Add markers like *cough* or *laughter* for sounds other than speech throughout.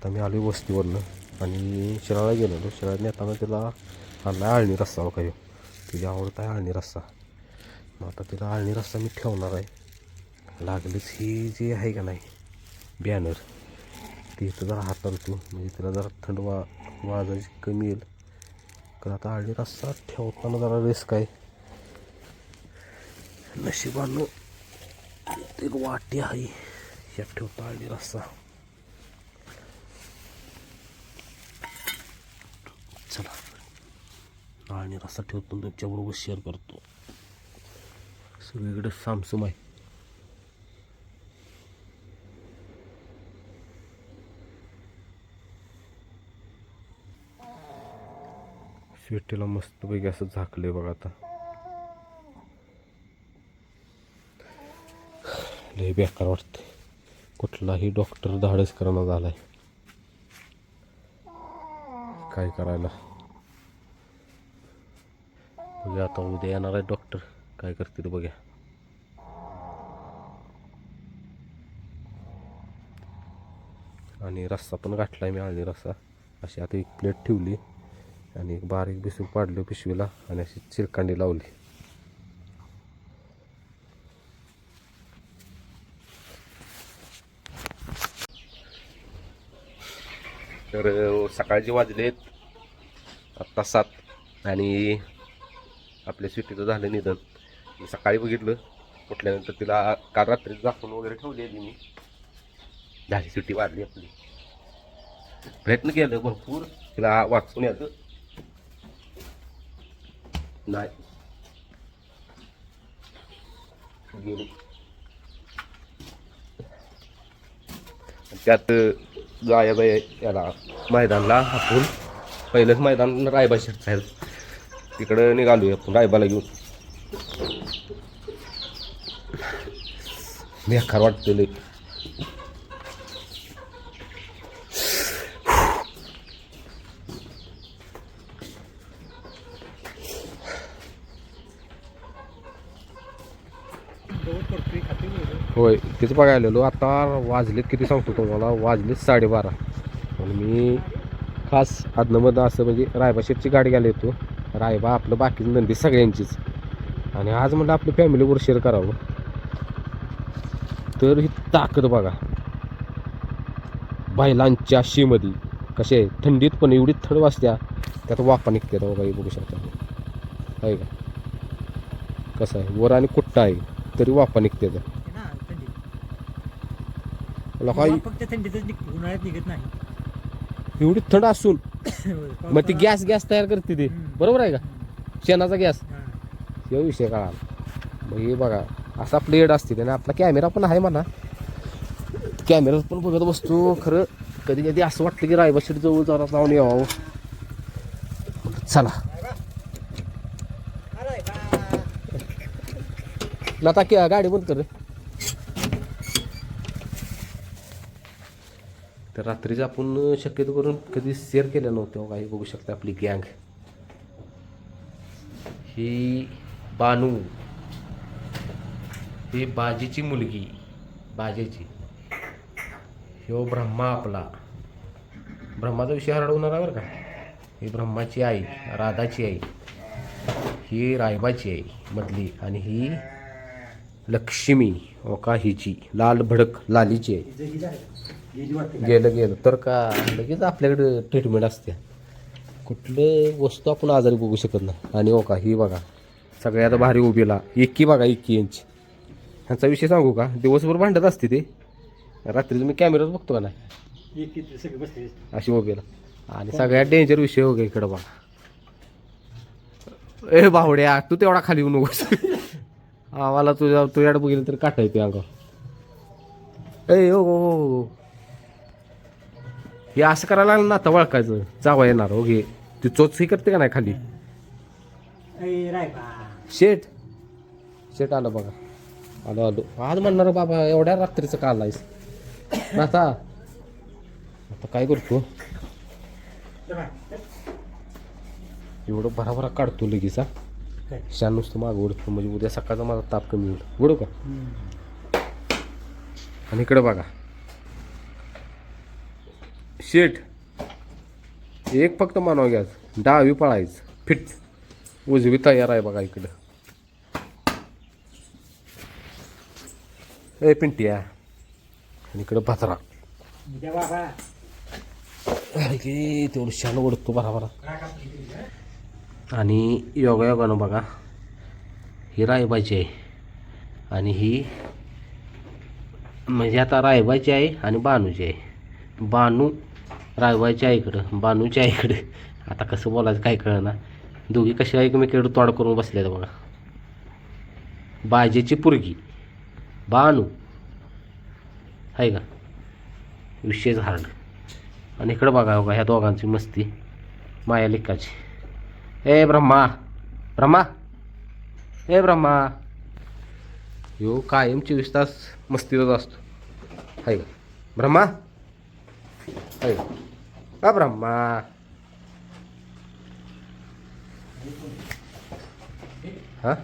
आता मी आलो वस्तीवरनं. आणि शिराळा गेलेलो. शिराळा नेताना तिला आणला आळणी रस्सा हो काही तिची आवडत आहे आळणी रस्सा मग आता तिला आळणी रस्सा मी ठेवणार आहे. लागलीच ही जी आहे का नाही बॅनर ती इथं जरा हाताला तू म्हणजे तिला जरा थंड वा वाजायची कमी येईल. कारण आता आळणी रस्सा ठेवताना जरा रिस्क आहे. नशिबानं एक वाटी आहे. यात ठेवता आळणी रस्सा चला. आणि रस्ता ठेवतो तुमच्याबरोबर शेअर करतो. सगळीकडे सामसम आहे. स्वेटीला मस्तपैकी असं झाकलंय बघा आता. लय बेकार वाटते कुठलाही डॉक्टर धाडस करणं झालाय. काय करायला? बघा आता उद्या येणार आहे डॉक्टर काय करते ते बघ्या. आणि रस्सा पण गाठला आहे मी आळणी रस्सा. अशी आता एक प्लेट ठेवली आणि एक बारीक बिसून पाडलं पिशवीला आणि अशी चिरकांडी लावली. तर सकाळचे वाजलेत आत्ता सात आणि आपल्या स्वीटीचं झालं निधन. मी सकाळी बघितलं उठल्यानंतर तिला काल रात्री दाखवून वगैरे ठेवलेली मी झाली सुट्टी वाढली आपली. प्रयत्न केलं भरपूर. तिला वाचून याचं नाही. गेली. त्यात जायचं याला. मैदानला आपण पहिलंच मैदान रायबा शेटचं आहे तिकडं निघालो आपण रायबाला घेऊन. बेकार वाटतं लय होय तेच बघायला आलेलो. आता वाजलेत किती सांगतो तुम्हाला? वाजलेत साडेबारा. आणि मी खास आदनमधनं असं म्हणजे रायबा शेटची गाडी घ्यायला येतो. रायबा आपलं बाकीची नंदी सगळ्यांचीच. आणि आज म्हणलं आपल्या फॅमिलीवर शेअर करावं. तर ही ताकद बघा. बैलांच्या शीमध्ये कसे आहे? थंडीत पण एवढी थंड वाजत्या त्यात वापा निघते हो बघा हे बघू शकता आहे का? कसं आहे? वर आणि कुट्टा आहे? तरी वापा निघते त्या फक्त थंडीतच निघतो उन्हाळ्यात निघत नाही. एवढी थंड असून. *coughs* मग ती गॅस गॅस तयार करते ते. हम्म. बरोबर आहे का? शेणाचा गॅस. हा. हे विषय कळाला. मग हे बघा असा प्लेट असते त्याने आपला कॅमेरा पण आहे म्हणा. कॅमेरा पण बघत बसतो. खरं कधी कधी असं वाटतं की रायबाशीट जवळ जरा जाऊन यावं. चला. लता की गाडी बंद कर रे. तर रात्रीचं आपण शक्यतो करून कधी शेअर केलं नव्हतं हो, काही बघू शकता आपली गँग ही बानू. ही बाजीची मुलगी. बाजेची. ह्यो ब्रह्मा आपला. ब्रह्माचा विषय हरडवणारा बरं का? ही ब्रह्माची आई राधाची आई. ही रायबाची आई मधली आणि ही लक्ष्मी हो ओका हिची. लाल भडक लालीची आहे गेली. गेलं तर का लगेच आपल्याकडे ट्रीटमेंट असते. कुठलं वस्तू आपण आजारी बघू शकत नाही. आणि हो का ही बघा सगळ्यात भारी उभीला. इक्की बघा इक्की इंच ह्यांचा विषय सांगू का? दिवसभर भांडत असते ते. रात्री तुम्ही कॅमेरात बघतो का नाही? अशी उभीला. आणि सगळ्यात डेंजर विषय हो इकडं बघा. ए बावड्या तू तेवढा खाली येऊ नकोस आम्हाला तुझ्या तुझ्याकडे बघितलं तर काटा येते अंगावर. ए हो हो हो, हो हे असं करायला लागलं ना आता वळखायचं. जावा येणार हो घे ती चोच ही करते का नाही खाली? शेट शेट आलं बघा. आलो आलो. आज म्हणणार बाबा एवढ्या रात्रीचं का आलायस? आता आता काय करतो? एवढं भराभरा काढतो लगेच हा? शान नुसतं मागं ओढतो. म्हणजे उद्या सकाळचा माझा ताप कमी होईल. ओढू का? आणि इकडे बघा. शेट एक फक्त मानव घ्या. डावी पळायचं फिट. उजवी तयार आहे बघा इकडं. ए पिंटी आहे आणि इकडं की तेवढं शान ओढतो बराबर? आणि योगा योगानं बघा. ही रायबाची आहे. आणि ही म्हणजे आता रायबाची आहे आणि बानूची आहे. बानू रायबाची आईकडं इकडं बानूची आता कसं बोलायचं काय कळना. दोघी कशा एकमेकडे तोड करून बसल्यात बघा. बाजेची पुरगी बानू. आहे का? विशेष हार्ड आणि इकडं बघा बघा ह्या दोघांची मस्ती. माया लिकाची. ए ब्रह्मा. ब्रह्मा. ए ब्रह्मा. यो कायम चोवीस तास मस्तीतच असतो. आहे का? ब्रह्मा. ब्रह्मा हा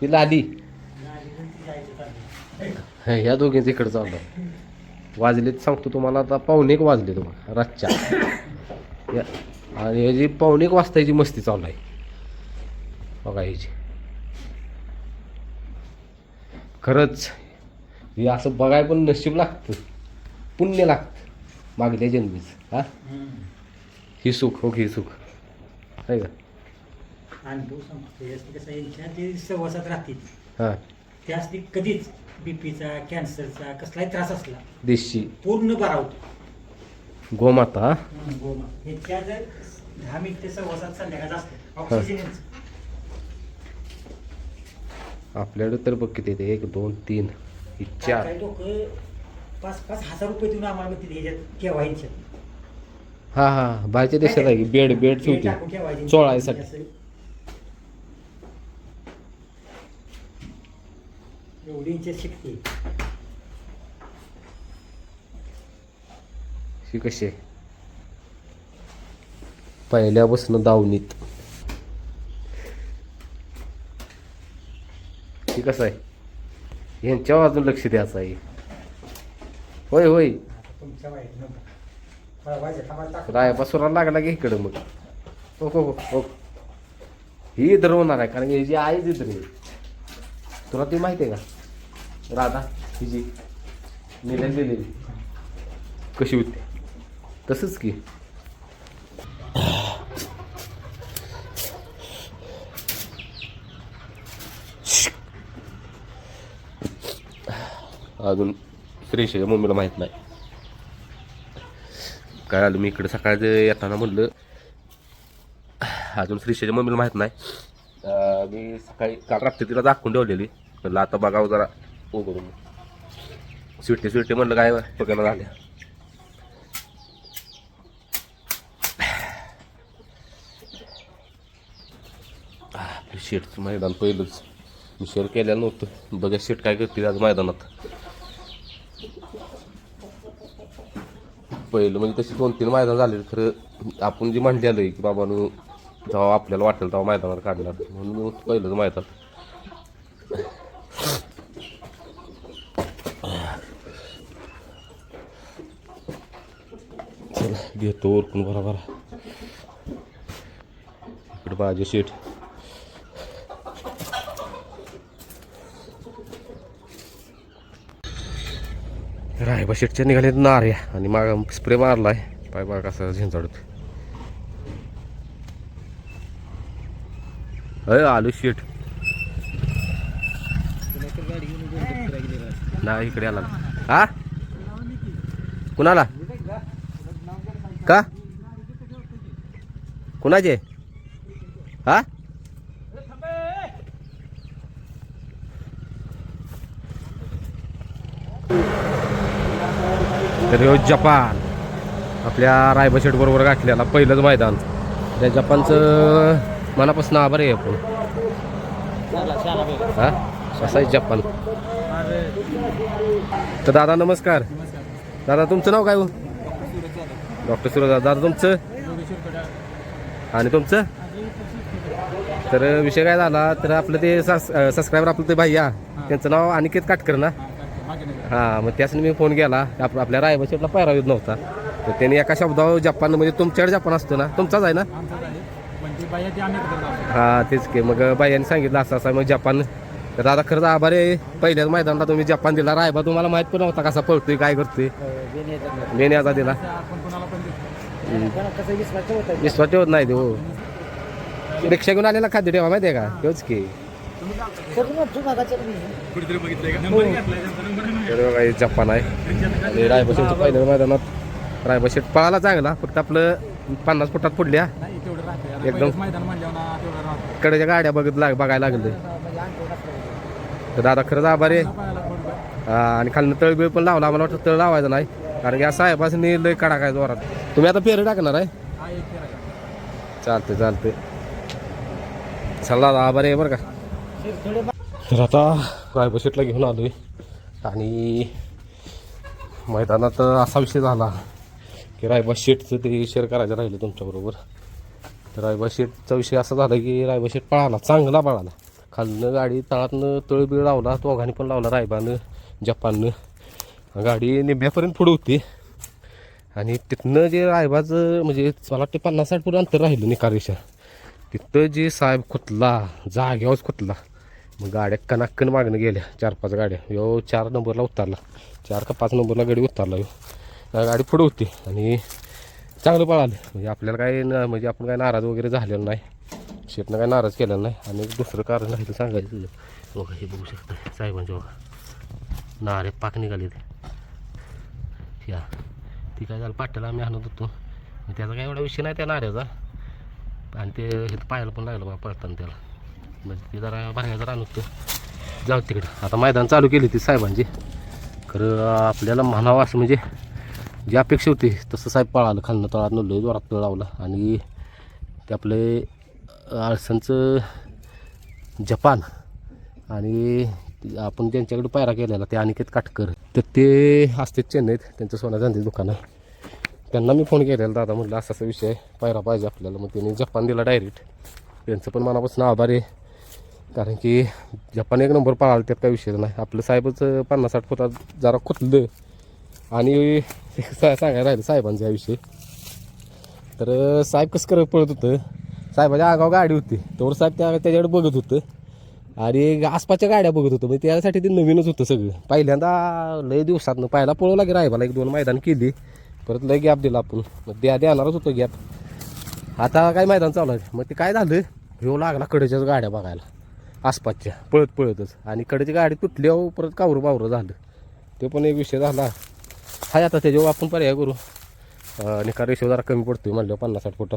ती हे, ह्या दोघींचं इकडं चाललं वाजलेत सांगतो तुम्हाला आता पावणे एक वाजले तुम्हाला रातच्या. या आणि ह्याची पावणे एक वाजता ह्याची मस्ती चालू आहे. बघा ह्याची खरंच हे असं बघाय पण नशीब लागतं. पुण्य लागतं. मागल्या जन्मीच हा? हं. सुख हो ही सुख? आहे का? अनुभव कसं यांच्या ते सहवासात राहतील हां. ते कधीच बीपीचा कॅन्सरचा कसलाही त्रास असला देशी. पूर्ण बरा होतो. गोमाता गोमा ह्याच्या जर दहा मिनिटे सहवासात संध्याकाळचं असतं ऑक्सिजन यांचं. आपल्याकडे तर बघ किती येते एक दोन तीन ही चार. काही लोक पाच पाच हजार रुपये देऊन आम्हाला ह्याच्यात ठेवायचे हा हा बाहेरच्या देशात आहे की? बेड बेड ठेवते चोळायसाठी. एवढी यांच्यात शिकते ही कशी आहे? पहिल्यापासून दावणीत. ही कसं आहे? यांच्यावर अजून लक्ष द्यायचं आहे. होय होय. तुमच्या वाईट नव्हतं टाकून. रायपासुरा लागला की इकडं मग. हो हो हो हो. ही धरवणार आहे कारण की हिची आई ती तुला ती माहिती आहे का? राधा हिची. निघाली दिलेली. कशी होती? तसंच की. अजून श्रेषेच्या मम्मीला माहीत नाही. काय आलं मी इकडे सकाळचं येताना म्हणलं अजून श्रीषेच्या मम्मीला माहीत नाही. मी सकाळी काल रात्री तिला दाखवून ठेवलेली. म्हणलं आता बघावं जरा उघडून. स्वीटे स्वीटे म्हणलं काय बघायला झाल्या. आपलं शेटचं मैदान पहिलंच. मी शेअर केलेलं नव्हतं. बघा शेट काय करते आज मैदानात. पहिलं म्हणजे तशी दोन तीन मैदान झाले खरं आपण जे म्हणलेलं आहे की बाबानं जेव्हा आपल्याला वाटेल तेव्हा मैदानावर काढणार. म्हणून मी पहिलंच मैदान. चला घेतो ओरकून बरोबर इकडे बाजू शेठ. रायबा शेटच्या निघाले नार्या आणि माग स्प्रे मारला आहे पाय बघा कसं झिंचाडत अय आलू शेट. नाही इकडे आला हा कुणाला? का? कुणाचे? हा तर ह्यो जपान. आपल्या रायबा बरोबर गाठलेला पहिलंच मैदान. त्या जपानचं मनापासून आभार आहे आपण. हा? कसा आहे जपान. तर दादा नमस्कार. दादा तुमचं नाव काय हो? डॉक्टर सुरज दादा. तुमचं? आणि तुमचं? तर विषय काय झाला तर आपलं ते सबस्क्रायबर आपलं ते भैया त्यांचं नाव अनिकेत काटकर ना? हां मग त्याच मी फोन केला. आप आपल्या रायबाशेपला पायरा येत नव्हता. तर त्याने एका शब्दावर जपान म्हणजे तुमच्याकडे जपान असतो ना? तुमचाच आहे ना? हां तेच की. मग बाईने सांगितलं असं असं आहे. मग जपान तर दादा खरंच आभार आहे. पहिल्याच मैदानाला तुम्ही जपान दिला. रायबा तुम्हाला माहीत पण नव्हता कसा पळतोय काय करतोय. बेण्याचा दिला. विश्वास ठेवत नाही देऊ हो रिक्षा घेऊन आलेला खाद्य ठेवा माहिती आहे का? तेच की. तर बघा हे जपान आहे. आणि रायबा पहिल्या मैदानात रायबा शेट पळाला चांगला फक्त आपलं पन्नास फुटात पुढल्या. एकदम कडेच्या गाड्या बघत लाग बघायला लागले. तर दादा खरंच आभार आहे. हा, आणि खालनं तळबीळ पण लावला मला वाटतं तळ लावायचं नाही. कारण की असं आहे पासून लय कडा काय जोरात. तुम्ही आता पेरं टाकणार आहे? चालते चालते चला दादा आभार आहे बरं का. तर आता प्रायबसेटला घेऊन आलो आहे आणि मैदानात असा विषय झाला की रायबा शेटचं ते शेअर करायचं राहिलं तुमच्याबरोबर तर रायबा शेटचा विषय असा झाला की रायबा शेट पळाला चांगला पळाला. खालनं गाडी तळातनं तळबीळ लावला दोघांनी पण लावला रायबानं जपाननं. गाडी निंब्यापर्यंत पुढे होती. आणि तिथनं जे रायबाचं म्हणजे मला वाटते पन्नास साठ फूट अंतर राहिलं निकारेशा तिथं जे साहेब खुतला जाग्यावरच खुतला. मग गाड्या कनाक्कन मागणं गेल्या. चार पाच गाड्या. यो चार नंबरला उतरला. चार का पाच नंबरला गाडी उतरला यो. गाडी पुढं होती. आणि चांगलं पळालं. म्हणजे आपल्याला काय न म्हणजे आपण काय नाराज वगैरे झालेलं नाही. शेटनं काय नाराज केलेलं नाही. आणि दुसरं कारण आहे तर सांगायचं तुझं बघा हे बघू शकता. साहेबांच्या बघा. नारे पाक निघाले ते या. ती काय झालं पाट्याला आम्ही आणत होतो. त्याचा काय एवढा विषय नाही त्या नाऱ्याचा. आणि ते हे पाहायला पण लागलं बघा पळताना त्याला. म्हणजे ते जरा भरण्याचं रान होतं. जाऊ तिकडं. आता मैदान चालू केली होती साहेबांची. खरं आपल्याला म्हणावं असं म्हणजे जी अपेक्षा होती तसं साहेब पळालं खालनं तळात नलो जोरात तळ लावला. आणि ते आपले आळसांचं जपान आणि आपण ज्यांच्याकडे पायरा केलेला ते अनिकेत काटकर. तर ते असते चेन्नईत त्यांचं सोन्या चांदी दुकान आहे त्यांना मी फोन केलेला दादा म्हटलं असा असा विषय पायरा पाहिजे आपल्याला. मग त्यांनी जपान दिला डायरेक्ट. त्यांचं पण मनापासून आभार आहे. कारण की जपान एक नंबर पाळाला त्यात काही विषय नाही. आपलं साहेबच पन्नास साठ फुटात जरा खुटलं आणि सांगायला राहिलं साहेबांचा याविषयी तर साहेब कसं करत पळत होतं? साहेबाच्या आगाव गाडी होती. तर साहेब त्या त्याच्याकडे बघत होतं. आणि आसपासच्या गाड्या बघत होतं. म्हणजे त्यासाठी ते नवीनच होतं सगळं. पहिल्यांदा लय दिवसातनं पाहायला पळवला की रायबाला एक दोन मैदान केली. परत लय गॅप दिला आपण. मग द्या देणारच होतं गॅप. आता काय मैदान चालू आहे? मग ते काय झालं? ह्यो लागला कडेच्याच गाड्या बघायला. आसपासच्या. पळत पळतच. आणि कडेची गाडी तुटल्यावर परत कावरं बावरं झालं. ते पण एक विषय झाला. हाय आता त्याच्यावर आपण पर्याय करू. अं, निकाल रेशो जरा कमी पडतोय म्हणलं पन्नास साठ फुटं.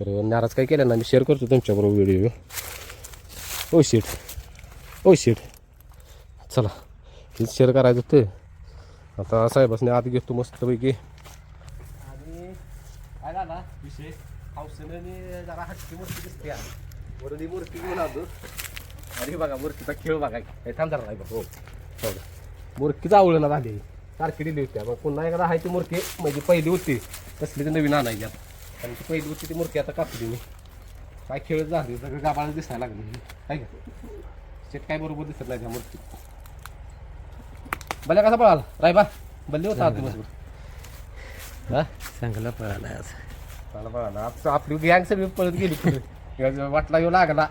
तर नाराज काय केलं ना मी शेअर करतो तुमच्याबरोबर व्हिडिओ ओ शेट ओ शेट चला हेच शेअर करायचं होतं. आता साहेबासने आत घेतो मस्तपैकी. आणि काय झाला विषय? हौसेने जरा हटकी मूर्ती दिसते. वरून ही मूर्ती घेऊन आलो. अरे बघा मूर्तीचा खेळ बघा. हे नाही बघ. हो. हो. मूर्तीचा आवडणं झाली. सारखी दिली होती. मग पुन्हा एकदा आहे ती मूर्ती म्हणजे पहिली होती. तसली तर नवीन आणायची आता. कारण ती पहिली होती ती मूर्ती आता कापली मी. काय खेळ झाली सगळं गाबाळा दिसायला लागली. काय का? शेत काय बरोबर दिसत नाही त्या मूर्ती. बल्ल्या कसा पळाला? रायबा बल्ले होता दिवसभर. हा? चांगला पळाला आज. ना आज आपली गँग सगळी पळत गेली वाटला येऊ लागला.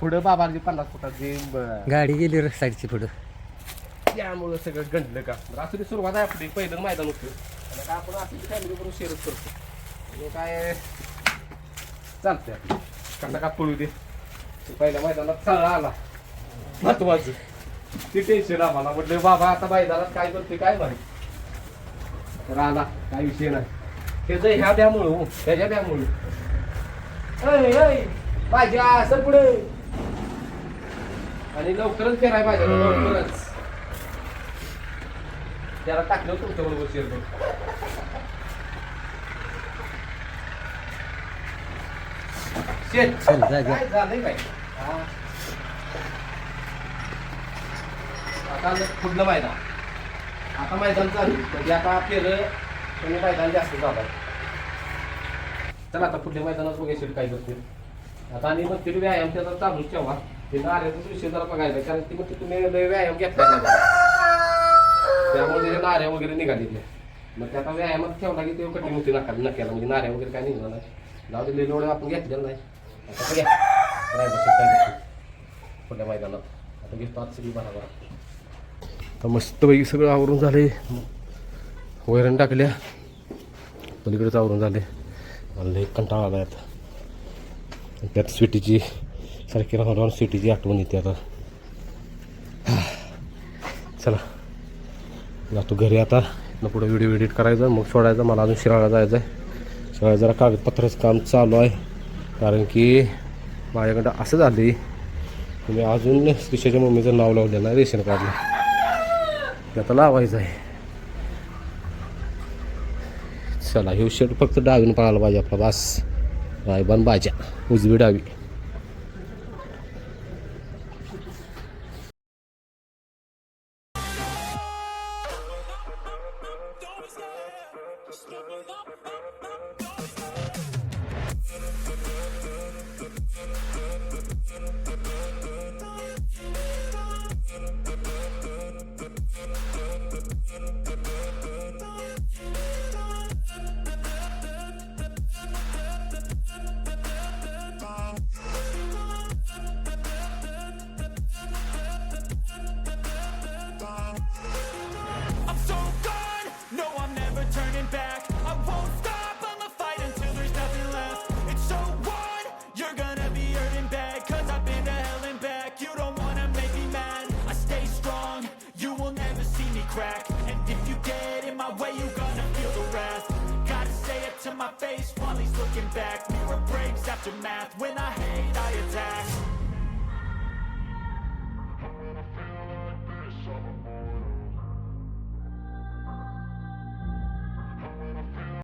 पुढं बाबाची पन्नास फुटाची ब- गाडी गेली रे साईडची पुढं. त्यामुळं सगळं गंडलं का? तर असं ती सुरुवात आहे आपली. पहिलं मैदान होतं. आणि आता आपण आपली फॅमिली बरोबर शेअरच करतो. काय चालतंय. आपलं कसा का पळू दे. ते पहिल्या मैदानात चालला आला. महत्वाचं. ते टेन्शन आम्हाला. म्हटलं बाबा आता मैदानात काय करते काय माहिती? तर आला. काय विषय नाही. त्याचं ह्या द्यामुळं हो. ह्याच्या द्यामुळं. माझ्या सर पुढे. आणि लवकरच फिरायला पाहिजे लवकरच. त्याला टाकलं तुमच्या बरोबर शेअर करून काय झालंय काय हा. आता पुढलं मैदान. आता मैदान चालू म्हणजे आता फेर कमी मैदान जास्त झालं चला आता पुढल्या मैदानात बघा शेट काय करते आता आणि मग तिथे व्यायाम त्याचा चालूच ठेवा. ते नाऱ्याचाच विषय जरा बघायला कारण ती मग तुम्ही लय व्यायाम घेतला नाही त्यामुळे त्याच्या नाऱ्या वगैरे निघालेल्या मग ते आता व्यायामात ठेवला की ते कठीण होती नका नक्याला. म्हणजे नाऱ्या वगैरे काय निघणार नाही. जाऊ दिले लोड आपण घेतलेलं नाही. आता बघ्या. रायबा काय पुढल्या मैदानात. आता घेतो आज सगळी बरोबर. आता मस्तपैकी सगळं आवरून झाले. वैरण टाकल्या. पलीकडेच आवरून झाले. मला लई कंटाळा आला आता. त्यात स्वीटीची सारखी राहून स्वीटीची आठवण येते आता. चला. जातो घरी आता. इथनं पुढे व्हिडिओ एडिट करायचा मग सोडायचा मला अजून शिराळा जायचं आहे शिराळा जरा कागदपत्राचं काम चालू आहे. कारण की माझ्याकडं असं झालं की मी अजून श्रीषाच्या मम्मीचं नाव लावलेलं नाही रेशन कार्डला. ते आता लावायचं आहे. चला ह्यो शेट फक्त डावीन पाळायला पाहिजे आपला बास. रायबान बाजा उजवी डावी. To my face while he's looking back. Mirror breaks after math. When I hate, I attack.